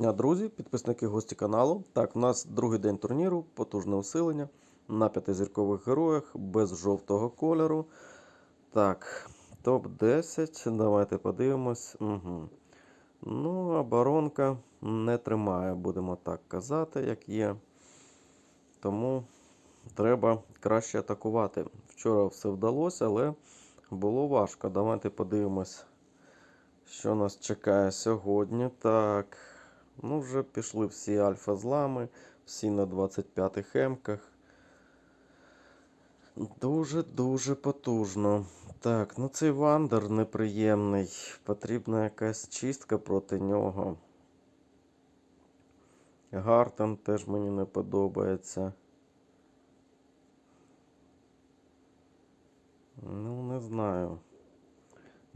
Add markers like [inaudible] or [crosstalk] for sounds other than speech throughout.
дня, друзі, підписники гості каналу. Так, у нас другий день турніру, потужне усилення на п'ятизіркових героях без жовтого кольору. Так, топ-10. Давайте подивимось. Угу. Ну, оборонка не тримає, будемо так казати, як є. Тому треба краще атакувати. Вчора все вдалося, але було важко. Давайте подивимось, що нас чекає сьогодні. Так, ну вже пішли всі альфа-злами, всі на 25 емках. Дуже-дуже потужно. Так, ну цей вандер неприємний. Потрібна якась чистка проти нього. Гартен теж мені не подобається. Ну, не знаю.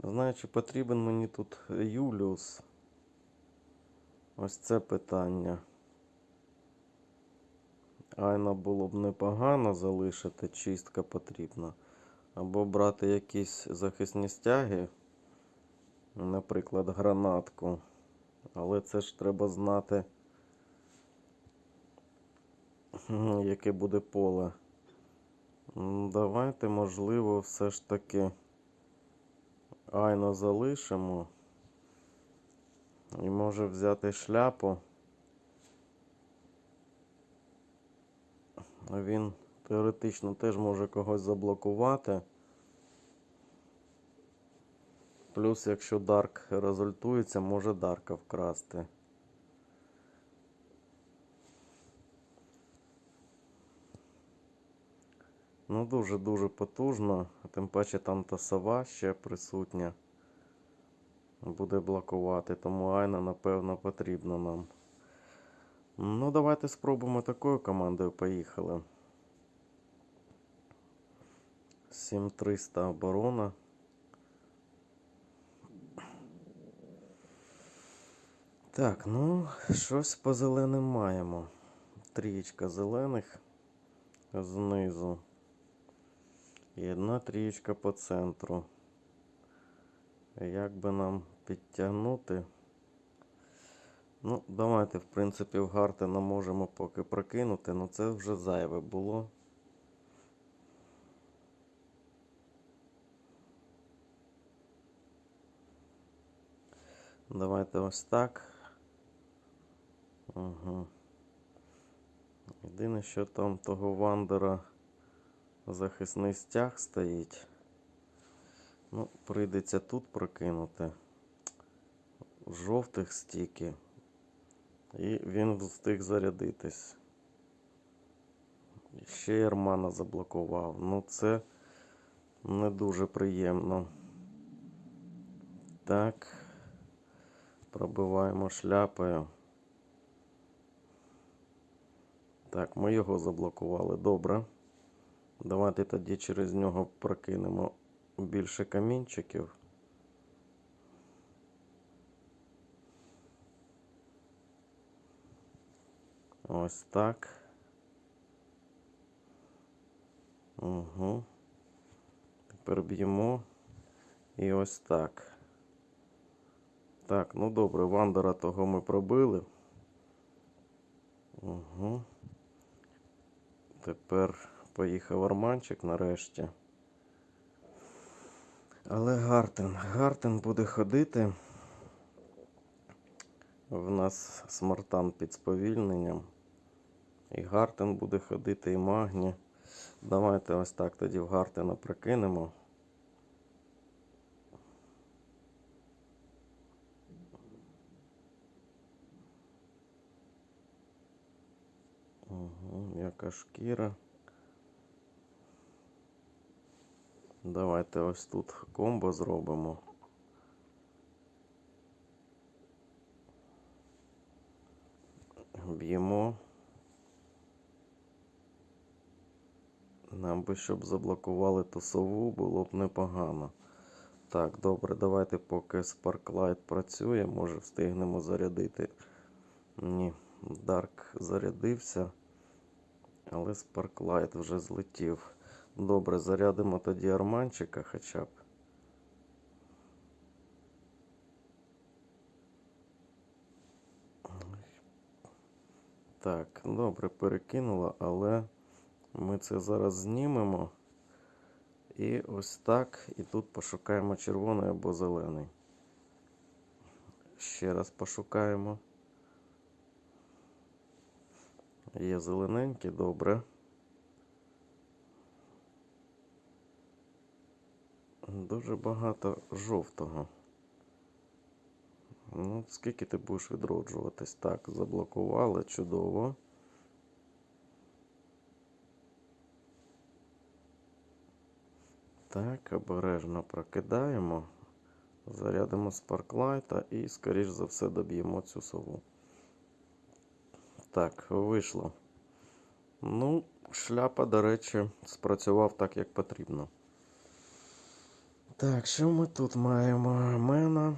Не знаю, чи потрібен мені тут Юліус. Ось це питання. Айна було б непогано залишити, чистка потрібна. Або брати якісь захисні стяги, наприклад, гранатку. Але це ж треба знати, [laughs] яке буде поле. Давайте, можливо, все ж таки Айно залишимо. І може взяти шляпу. Він теоретично теж може когось заблокувати. Плюс, якщо Дарк результується, може Дарка вкрасти. Ну, дуже-дуже потужно. Тим паче там та сова ще присутня. Буде блокувати, тому Айна, напевно, потрібна нам. Ну, давайте спробуємо такою командою. Поїхали. 7300 оборона. Так, ну, щось по зеленим маємо. Трієчка зелених знизу. І одна трієчка по центру. Як би нам підтягнути? Ну, давайте, в принципі, в Гартена можемо поки прокинути, але це вже зайве було. Давайте ось так. Угу. Єдине, що там того вандера захисний стяг стоїть. Ну, прийдеться тут прокинути. Жовтих стільки. І він встиг зарядитись. Ще й Ермана заблокував. Ну це не дуже приємно. Так. Пробиваємо шляпою. Так, ми його заблокували. Добре. Давайте тоді через нього прокинемо більше камінчиків. Ось так. Угу. Тепер б'ємо. І ось так. Так, ну добре, вандера того ми пробили. Угу. Тепер поїхав арманчик нарешті. Але Гартен. Гартен буде ходити. В нас смартан під сповільненням. І Гартен буде ходити, і Магні. Давайте ось так тоді в Гартена прикинемо. Угу, яка шкіра. Давайте ось тут комбо зробимо. Б'ємо. Нам би, щоб заблокували ту сову, було б непогано. Так, добре, давайте поки Sparklight працює, може встигнемо зарядити. Ні, Дарк зарядився, але Sparklight вже злетів. Добре, зарядимо тоді арманчика хоча б. Так, добре, перекинула, але ми це зараз знімемо. І ось так. І тут пошукаємо червоний або зелений. Ще раз пошукаємо. Є зелененький, добре. Дуже багато жовтого. Ну, скільки ти будеш відроджуватись? Так, заблокували, чудово. Так, обережно прокидаємо. Зарядимо спарклайта і, скоріш за все, доб'ємо цю сову. Так, вийшло. Ну, шляпа, до речі, спрацював так, як потрібно. Так, що ми тут маємо? Мена,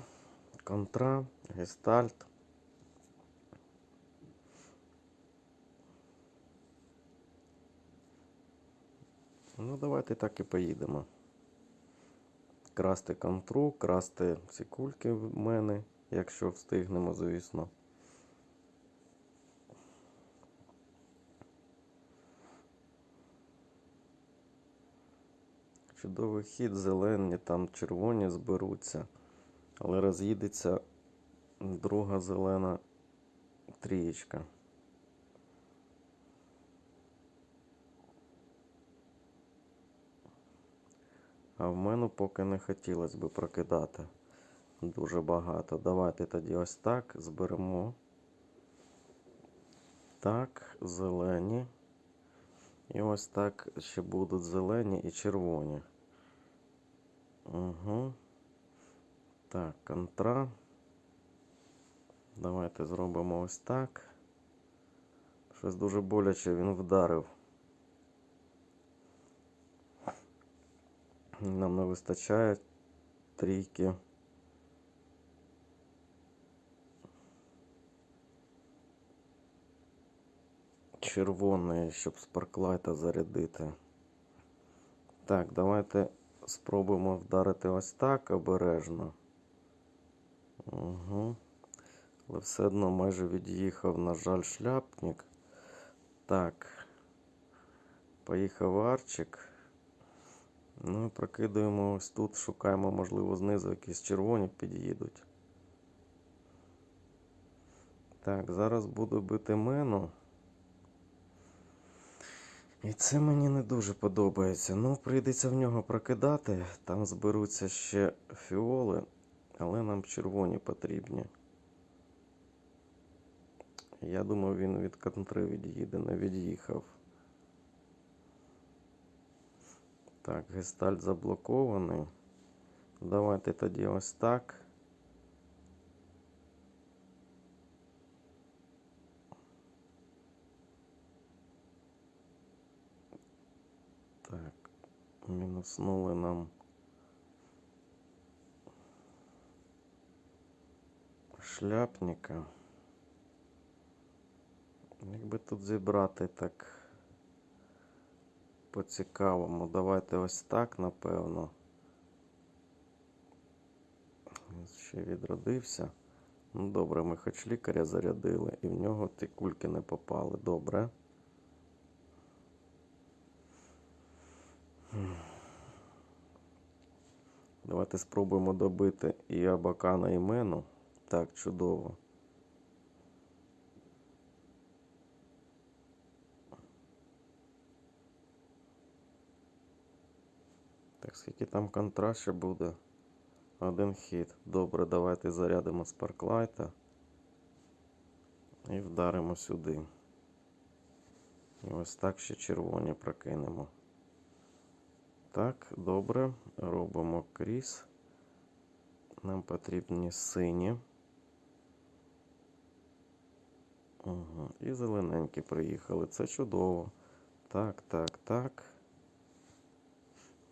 контра, гестальт. Ну, давайте так і поїдемо. Красти контру, красти ці кульки в мене, якщо встигнемо, звісно. Чудовий хід, зелені, там червоні зберуться, але роз'їдеться друга зелена трієчка. А в мене поки не хотілося би прокидати дуже багато. Давайте тоді ось так зберемо. Так, зелені. І ось так ще будуть зелені і червоні. Угу. Так, контра. Давайте зробимо ось так. Щось дуже боляче він вдарив. Нам не вистачає трійки. Червоної, щоб спарклайта зарядити. Так, давайте спробуємо вдарити ось так обережно. Угу. Але все одно майже від'їхав, на жаль, шляпник. Так. Поїхав арчик. Ну і прокидуємо ось тут, шукаємо, можливо, знизу якісь червоні під'їдуть. Так, зараз буду бити мену. І це мені не дуже подобається. Ну, прийдеться в нього прокидати. Там зберуться ще фіоли, але нам червоні потрібні. Я думаю, він від контри від'їде, не від'їхав. Так, гестальт заблокований. Давайте тоді ось так. Так, мінуснули нам шляпника. Якби тут зібрати так По-цікавому. Давайте ось так, напевно. Ще відродився. Ну, добре, ми хоч лікаря зарядили, і в нього ті кульки не попали. Добре. Давайте спробуємо добити і Абакана, і Мену. Так, чудово. Так, скільки там контраст ще буде? Один хід. Добре, давайте зарядимо спарклайта. І вдаримо сюди. І ось так ще червоні прокинемо. Так, добре. Робимо кріс. Нам потрібні сині. Угу. І зелененькі приїхали. Це чудово. Так, так, так.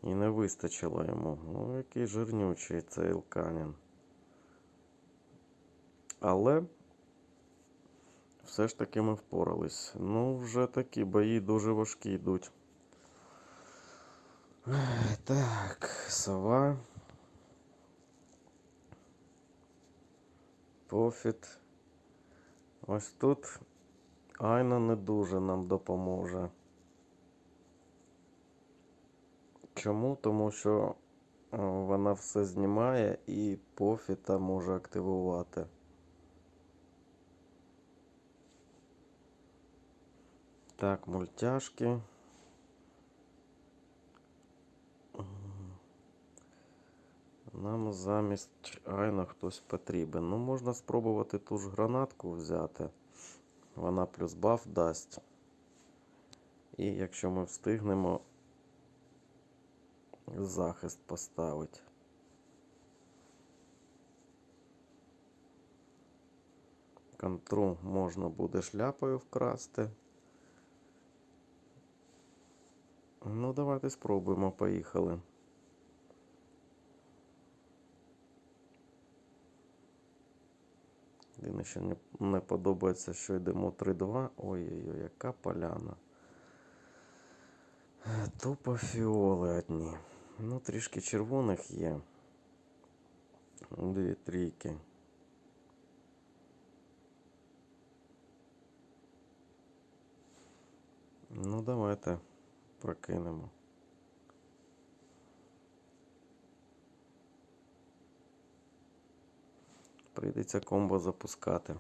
І не вистачило йому. Ну, який жирнючий цей Ілканін. Але все ж таки ми впорались. Ну, вже такі бої дуже важкі йдуть. Так, сова. Пофіт. Ось тут Айна не дуже нам допоможе. Чому? Тому що е, вона все знімає і пофіта може активувати. Так, мультяшки. Нам замість Айна хтось потрібен. Ну, можна спробувати ту ж гранатку взяти. Вона плюс баф дасть. І якщо ми встигнемо, захист поставить. Контру можна буде шляпою вкрасти. Ну, давайте спробуємо, поїхали. Єдине, що не, не подобається, що йдемо 3-2. Ой-ой-ой, яка поляна. Тупо фіоли одні. Ну, трішки червоних є. Дві трійки. Ну, давайте прокинемо. Прийдеться комбо запускати.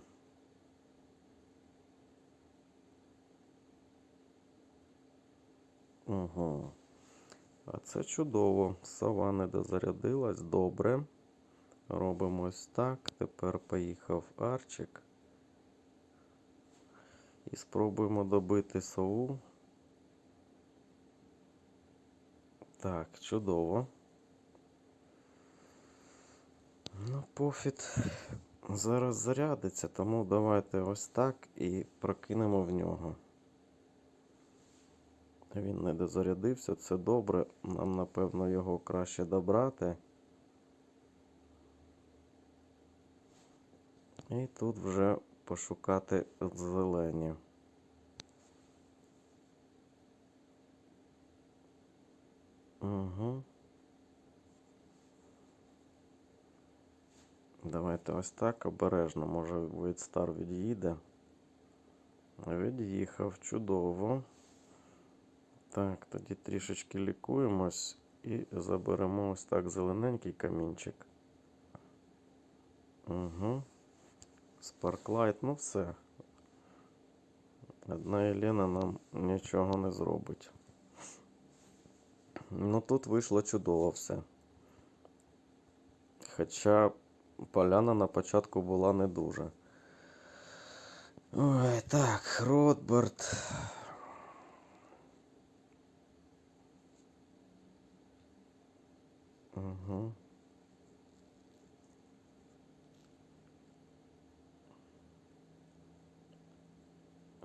Угу. А це чудово. Сова не дозарядилась. Добре. Робимо ось так. Тепер поїхав арчик. І спробуємо добити сову. Так, чудово. Ну, пофіт зараз зарядиться, тому давайте ось так і прокинемо в нього. Він не дозарядився, це добре. Нам, напевно, його краще добрати. І тут вже пошукати зелені. Угу. Давайте ось так обережно. Може Вейдстар від'їде. Від'їхав чудово. Так, тоді трішечки лікуємось і заберемо ось так зелененький камінчик. Угу. Спарклайт, ну все. Одна Єлена нам нічого не зробить. Ну тут вийшло чудово все. Хоча поляна на початку була не дуже. Ой, так, Ротберт. Угу.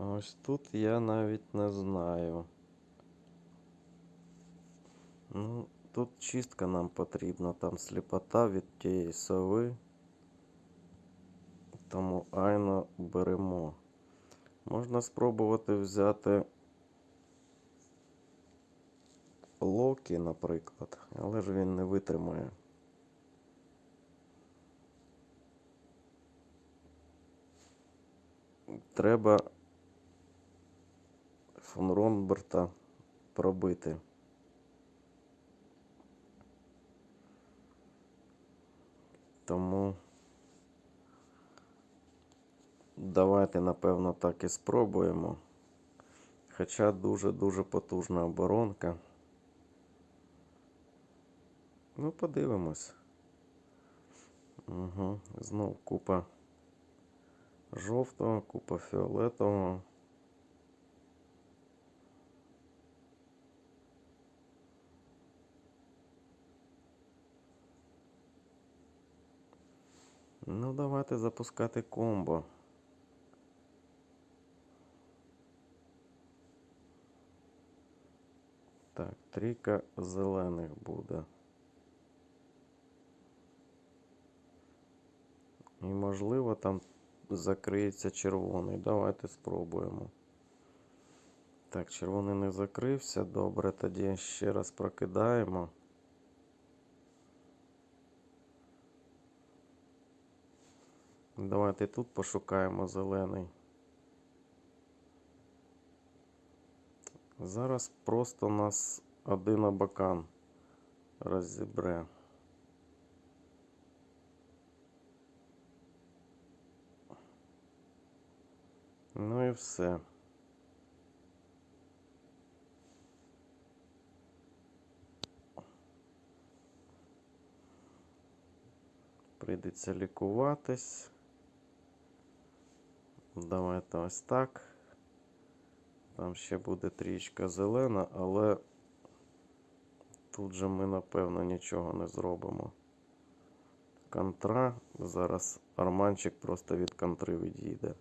Ось тут я навіть не знаю. Ну, тут чистка нам потрібна, там сліпота від тієї сови. Тому айно беремо. Можна спробувати взяти Локі, наприклад, але ж він не витримає. Треба фон Ронберта пробити. Тому давайте, напевно, так і спробуємо. Хоча дуже-дуже потужна оборонка. Ну, подивимось. Угу. Знов купа жовтого, купа фіолетового. Ну, давайте запускати комбо. Так, трійка зелених буде. І можливо там закриється червоний. Давайте спробуємо. Так, червоний не закрився. Добре, тоді ще раз прокидаємо. Давайте тут пошукаємо зелений. Зараз просто нас один абакан розібре. Ну і все. Прийдеться лікуватись. Давайте ось так. Там ще буде трічка зелена, але тут же ми напевно нічого не зробимо. Контра. Зараз арманчик просто від контри відійде.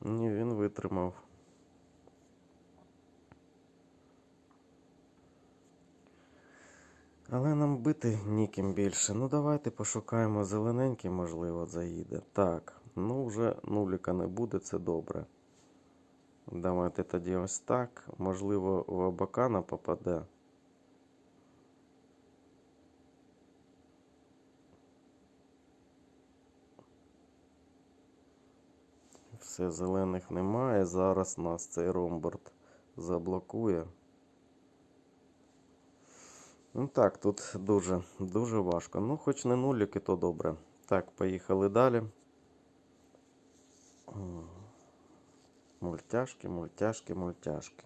Ні, він витримав. Але нам бити ніким більше. Ну давайте пошукаємо зелененький, можливо, заїде. Так, ну вже нуліка не буде, це добре. Давайте тоді ось так. Можливо, в Абакана попаде. Все, зелених немає. Зараз нас цей ромборд заблокує. Ну так, тут дуже, дуже важко. Ну, хоч не нуліки, то добре. Так, поїхали далі. Мультяшки, мультяшки, мультяшки.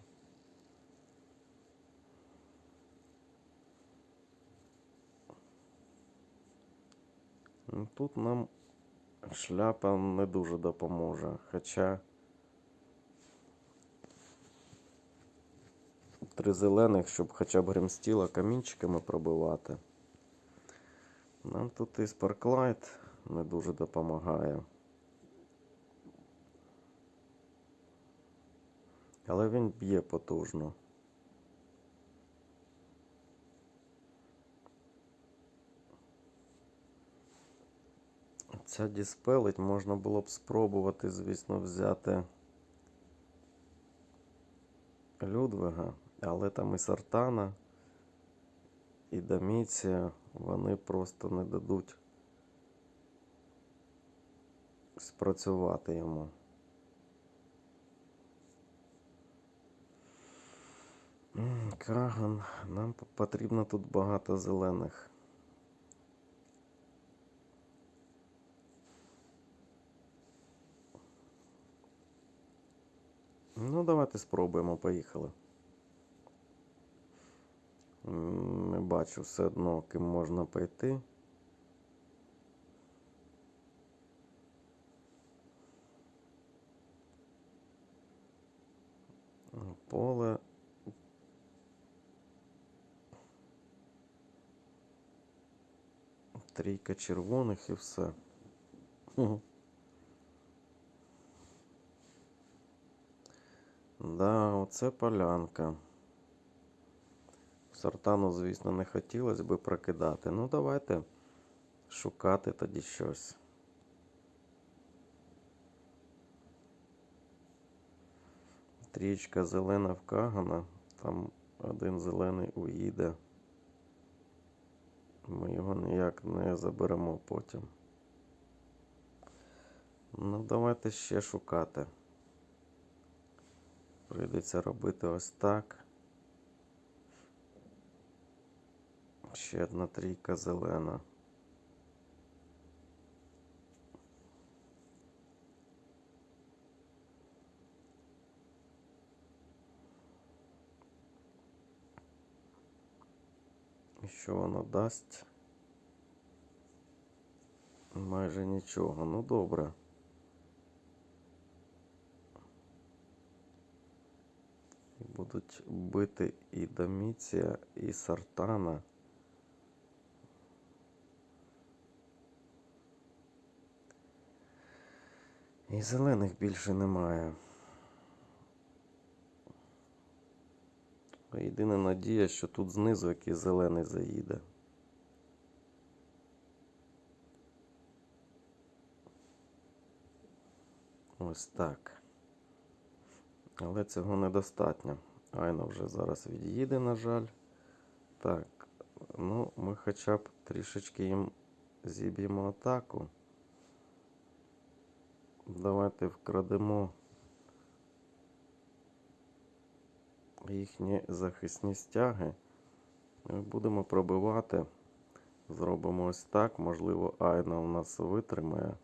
Ну, Тут нам шляпа не дуже допоможе. Хоча три зелених, щоб хоча б гремстіла камінчиками пробивати. Нам тут і Sparklite не дуже допомагає. Але він б'є потужно. Ця діспелить можна було б спробувати, звісно, взяти Людвига, але там і Сартана, і Доміція, вони просто не дадуть спрацювати йому. М, Каган, нам потрібно тут багато зелених. Ну, давайте спробуємо, поїхали. Не бачу все одно, ким можна пойти. Поле. Трійка червоних і все. [laughs] Да, оце полянка. Сартану, звісно, не хотілося би прокидати. Ну, давайте шукати тоді щось. Трічка зелена в Кагана. Там один зелений уїде. Ми його ніяк не заберемо потім. Ну, давайте ще шукати. Прийдеться робити ось так. Ще одна трійка зелена. І що воно дасть? Майже нічого. Ну добре. Будуть бити і Доміція, і Сартана. І зелених більше немає. Єдина надія, що тут знизу якийсь зелений заїде. Ось так. Але цього недостатньо. Айна вже зараз від'їде, на жаль. Так, ну ми хоча б трішечки їм зіб'ємо атаку. Давайте вкрадемо їхні захисні стяги. І Будемо пробивати. Зробимо ось так. Можливо, Айна у нас витримає.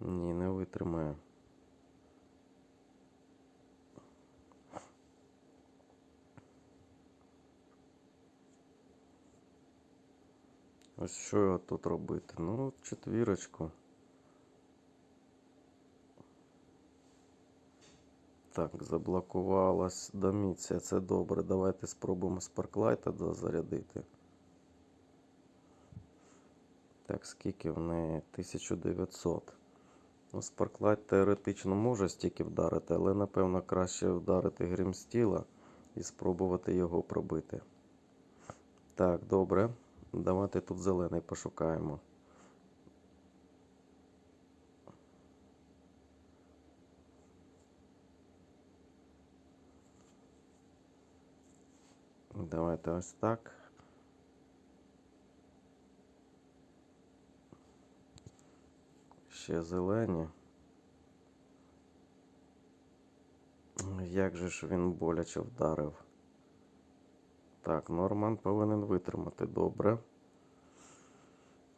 Ні, не витримає. Ось що його тут робити? Ну, четвірочку. Так, заблокувалась доміція. Це добре. Давайте спробуємо спарклайта зарядити. Так, скільки в неї? 1900. Ну, Спарклайт теоретично може стільки вдарити, але напевно краще вдарити гримстіла і спробувати його пробити. Так, добре. Давайте тут зелений пошукаємо. Давайте ось так. Ще зелені. Як же ж він боляче вдарив? Так, Норман повинен витримати добре.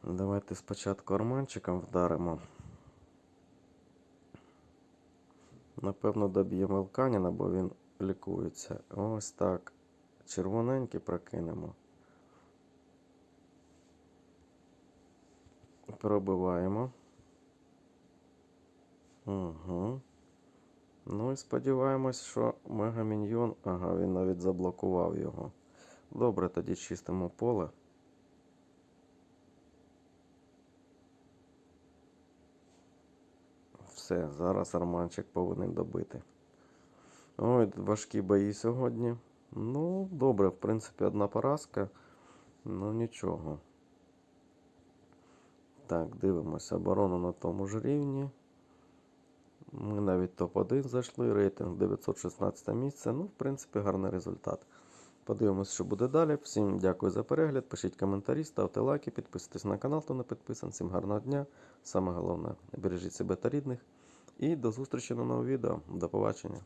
Давайте спочатку арманчиком вдаримо. Напевно, доб'ємо Елканіна, бо він лікується. Ось так. Червоненький прокинемо. Пробиваємо. Угу. Ну і сподіваємось, що Мегаміньйон. Ага, він навіть заблокував його. Добре, тоді чистимо поле. Все, зараз Арманчик повинен добити. Ой, важкі бої сьогодні. Ну, добре, в принципі, одна поразка. Ну нічого. Так, дивимося. Оборону на тому ж рівні. Ми навіть топ-1 зайшли, рейтинг 916 місце. Ну, в принципі, гарний результат. Подивимось, що буде далі. Всім дякую за перегляд. Пишіть коментарі, ставте лайки, підписуйтесь на канал, хто не підписаний. Всім гарного дня. Саме головне, бережіть себе та рідних. І до зустрічі на новому відео. До побачення.